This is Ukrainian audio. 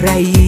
ใคร